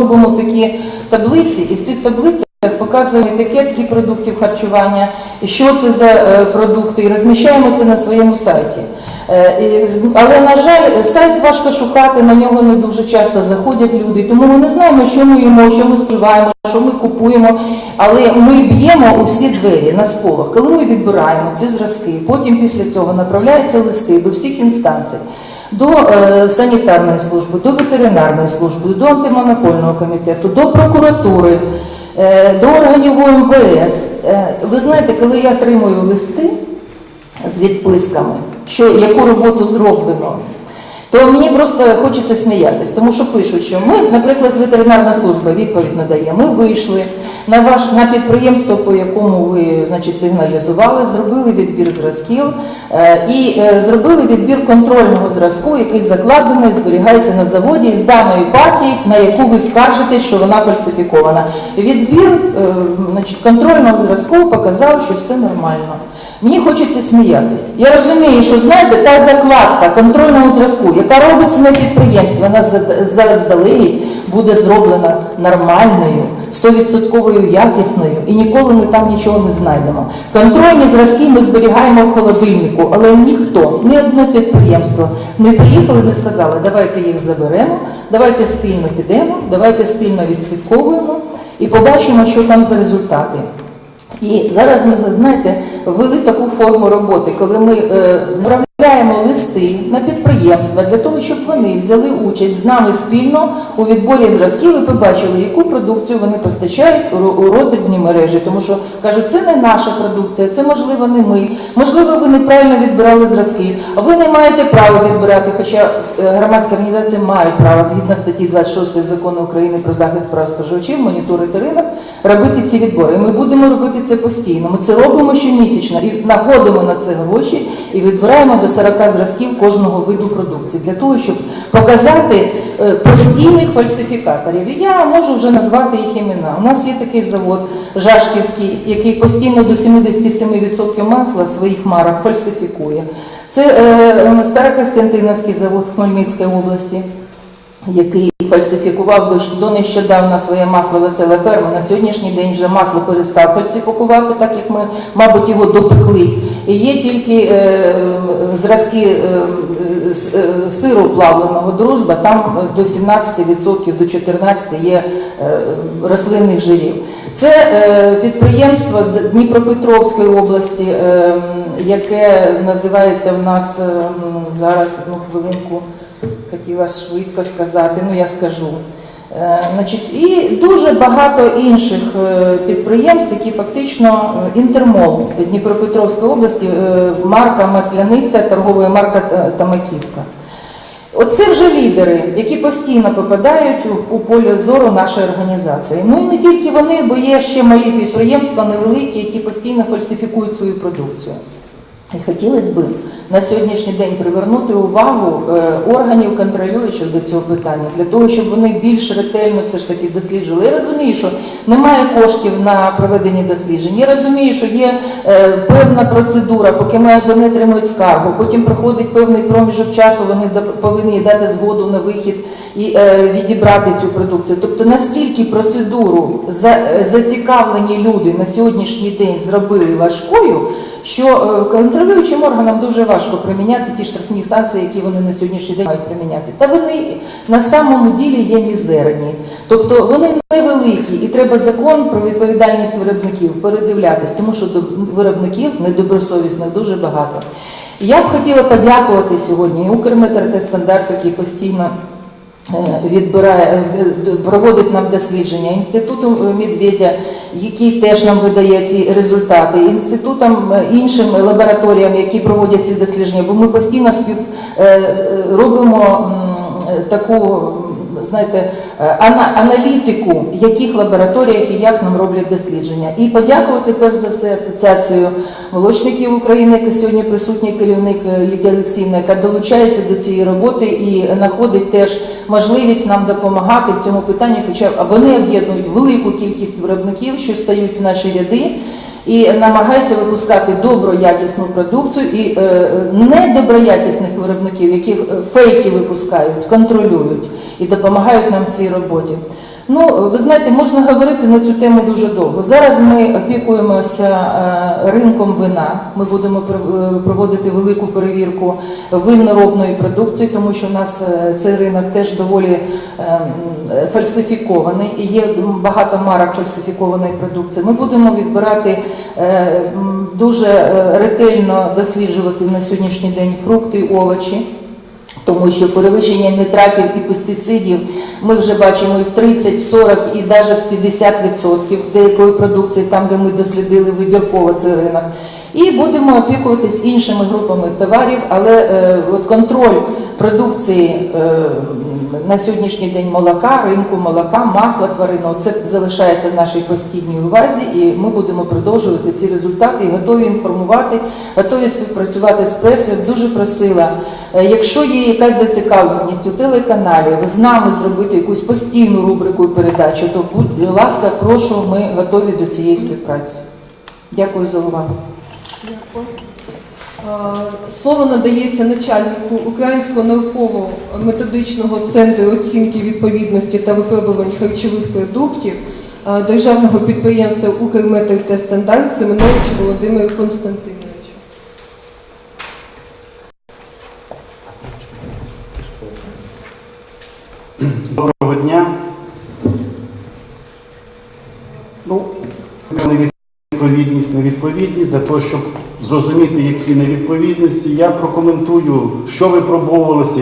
робимо такі таблиці, і в цих таблицях показуємо етикетки продуктів харчування, що це за е, продукти, і розміщаємо це на своєму сайті. Е, Але, на жаль, сайт важко шукати, на нього не дуже часто заходять люди, тому ми не знаємо, що ми їмо, що ми споживаємо, що ми купуємо. Але ми б'ємо у всі двері на сполох. Коли ми відбираємо ці зразки, потім після цього направляються листи до всіх інстанцій. До е, санітарної служби, до ветеринарної служби, до антимонопольного комітету, до прокуратури, е, до органів ОМВС. Е, ви знаєте, коли я отримую листи з відписками, що яку роботу зроблено, то мені просто хочеться сміятись, тому що пишуть, що ми, наприклад, ветеринарна служба відповідь надає. Ми вийшли на ваш на підприємство, по якому ви значить, сигналізували, зробили відбір зразків е, і е, зробили відбір контрольного зразку, який закладено і зберігається на заводі із даної партії, на яку ви скаржитесь, що вона фальсифікована. Відбір е, значить, контрольного зразку показав, що все нормально. Мені хочеться сміятись. Я розумію, що знаєте, та закладка контрольного зразку, яка робиться на підприємстві, вона заздалегідь буде зроблена нормальною, 100% якісною, і ніколи ми там нічого не знайдемо. Контрольні зразки ми зберігаємо в холодильнику, але ніхто, ні одне підприємство не приїхали, не сказали, давайте їх заберемо, давайте спільно підемо, давайте спільно відслідковуємо і побачимо, що там за результати. І зараз ми знаєте, ввели таку форму роботи, коли ми направляємо листи на підприємства для того, щоб вони взяли участь з нами спільно у відборі зразків і побачили, яку продукцію вони постачають у ро- роздрібній мережі. Тому що кажуть, це не наша продукція, це можливо не ми. Можливо, ви неправильно відбирали зразки, ви не маєте права відбирати. Хоча е, громадські організації мають право згідно статті 26 закону України про захист прав споживачів, моніторити ринок, робити ці відбори. І ми будемо робити це постійно. Ми це робимо щомісячно і знаходимо на це гроші і відбираємо до 40 зразків кожного виду продукції для того, щоб показати е, постійних фальсифікаторів. І я можу вже назвати їх імена. У нас є такий завод Жашківський, який постійно до 77% масла своїх марок фальсифікує. Це е, Старокостянтиновський завод в Хмельницькій області який фальсифікував до нещодавна своє масло весела ферма. На сьогоднішній день вже масло перестав фальсифікувати, так як ми, мабуть, його допекли. Є тільки е, зразки е, с- е, сиру плавленого дружба, там до 17%, до 14% є рослинних жирів. Це підприємство Дніпропетровської області, яке називається в нас зараз одну хвилинку хотіла швидко сказати, ну я скажу. Е, Значить, і дуже багато інших е, підприємств, які фактично е, Інтермол Дніпропетровської області, марка Масляниця, торгова марка Тамаківка. Оце вже лідери, які постійно попадають у поле зору нашої організації. Ну і не тільки вони, бо є ще малі підприємства, невеликі, які постійно фальсифікують свою продукцію. І хотілося б на сьогоднішній день привернути увагу е, органів контролюючих до цього питання, для того, щоб вони більш ретельно все ж таки досліджували. Я розумію, що немає коштів на проведення досліджень. Я розумію, що є е, певна процедура, поки вони отримують скаргу, потім проходить певний проміжок часу, вони повинні дати згоду на вихід і е, відібрати цю продукцію. Тобто настільки процедуру е, зацікавлені люди на сьогоднішній день зробили важкою, що контролюючим органам дуже важко приміняти ті штрафні санкції, які вони на сьогоднішній день мають приміняти. Та вони на самому ділі є мізерні, тобто вони невеликі, і треба закон про відповідальність виробників передивлятись, тому що виробників недобросовісних дуже багато. І Я б хотіла подякувати сьогодні Укрметр який постійно е, відбирає, е, проводить нам дослідження, інституту Медведя, який теж нам видає ці результати, інститутам е, іншим лабораторіям, які проводять ці дослідження, бо ми постійно спів е, робимо е, таку. М, Знаєте, е, аналітику, в яких лабораторіях і як нам роблять дослідження, і подякувати перш за все асоціацію молочників України, яка сьогодні присутній керівник е, Лідія Олексіївна, яка долучається до цієї роботи і знаходить теж можливість нам допомагати в цьому питанні. Хоча вони об'єднують велику кількість виробників, що стають в наші ряди. І намагаються випускати доброякісну продукцію і е, недоброякісних виробників, які е, фейки випускають, контролюють і допомагають нам в цій роботі. Ну, ви знаєте, можна говорити на цю тему дуже довго. Зараз ми опікуємося е, ринком вина. Ми будемо е, проводити велику перевірку винноробної продукції, тому що у нас е, цей ринок теж доволі фальсифікований і є багато марок фальсифікованої продукції. Ми будемо відбирати дуже ретельно досліджувати на сьогоднішній день фрукти овочі. Тому що перевищення нитратів і пестицидів ми вже бачимо і в 30, в 40 і навіть в 50% деякої продукції, там де ми дослідили вибірково цей ринок. І будемо опікуватись іншими групами товарів, але е, от контроль продукції е, на сьогоднішній день молока, ринку молока, масла тваринного, це залишається в нашій постійній увазі, і ми будемо продовжувати ці результати готові інформувати, готові співпрацювати з пресою. Дуже просила, е, якщо є якась зацікавленість у телеканалі, з нами зробити якусь постійну рубрику і передачу, то будь ласка, прошу, ми готові до цієї співпраці. Дякую за увагу. Слово надається начальнику Українського науково-методичного центру оцінки відповідності та випробувань харчових продуктів державного підприємства «Укрметр та стандарт» Семеновичу Володимиру Константиновичу. Доброго дня. Ну, невідповідність, невідповідність, для того, щоб зрозуміти, які невідповідності, я прокоментую, що випробовувалося,